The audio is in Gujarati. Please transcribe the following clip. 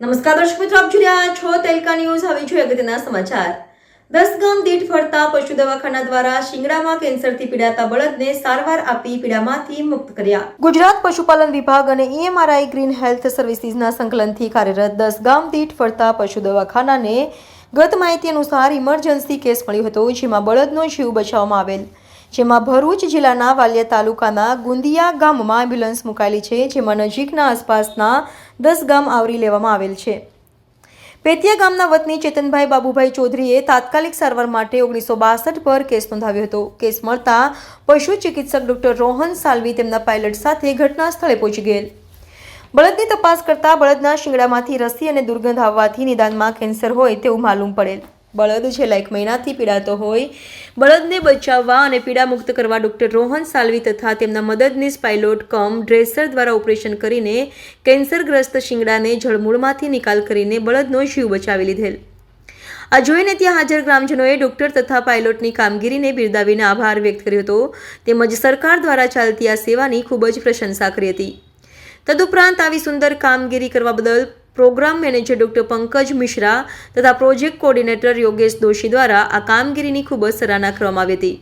નમસ્કાર દર્શક મિત્રો, આપ જોઈ રહ્યા છો તેલકા ન્યૂઝ. હવે જોઈએ અગત્યના સમાચાર. દસ ગામ દીઠ ફરતા પશુ દવાખાના દ્વારા શિંગડામાં કેન્સરથી પીડાતા બળદને સારવાર આપી પીડામાંથી મુક્ત કર્યા. ગુજરાત પશુપાલન વિભાગ અને ઈએમઆરઆઈ ગ્રીન હેલ્થ સર્વિસીસના સંકલનથી કાર્યરત દસ ગામ દીઠ ફરતા પશુ દવાખાનાને ગત માહિતી અનુસાર ઇમરજન્સી કેસ મળ્યો હતો, જેમાં બળદનો જીવ બચાવવામાં આવેલ. જેમાં ભરૂચ જિલ્લાના વાલિયા તાલુકાના ગુંદિયા ગામમાં એમ્બ્યુલન્સ મુકાયેલી છે, જેમાં નજીકના આસપાસના દસ ગામ આવરી લેવામાં આવેલ છે. પેતિયા ગામના વતની ચેતનભાઈ બાબુભાઈ ચૌધરીએ તાત્કાલિક સારવાર માટે ઓગણીસો બાસઠ પર કેસ નોંધાવ્યો હતો. કેસ મળતા પશુ ચિકિત્સક ડોક્ટર રોહન સાલવી તેમના પાયલટ સાથે ઘટના સ્થળે પહોંચી ગયેલ. બળદની તપાસ કરતા બળદના શિંગડામાંથી રસી અને દુર્ગંધ આવવાથી નિદાનમાં કેન્સર હોય તેવું માલુમ પડેલ. બળદ છેલ્લા એક મહિનાથી પીડાતો હોય. બળદને બચાવવા અને પીડા મુક્ત કરવા ડૉક્ટર રોહન સાલવી તથા તેમના મદદનીશ પાયલોટ કમ ડ્રેસર દ્વારા ઓપરેશન કરીને કેન્સરગ્રસ્ત શિંગડાને જળમૂળમાંથી નિકાલ કરીને બળદનો જીવ બચાવી લીધેલ. આ જોઈને ત્યાં હાજર ગ્રામજનોએ ડૉક્ટર તથા પાયલોટની કામગીરીને બિરદાવીને આભાર વ્યક્ત કર્યો હતો. તેમજ સરકાર દ્વારા ચાલતી આ સેવાની ખૂબ જ પ્રશંસા કરી હતી. તદુપરાંત આવી સુંદર કામગીરી કરવા બદલ programme manager doctor Pankaj Mishra તથા પ્રોજેક્ટ કોઓર્ડિનેટર યોગેશ દોશી દ્વારા આ કામગીરીની ખૂબ જ સરાહના કરવામાં આવી હતી.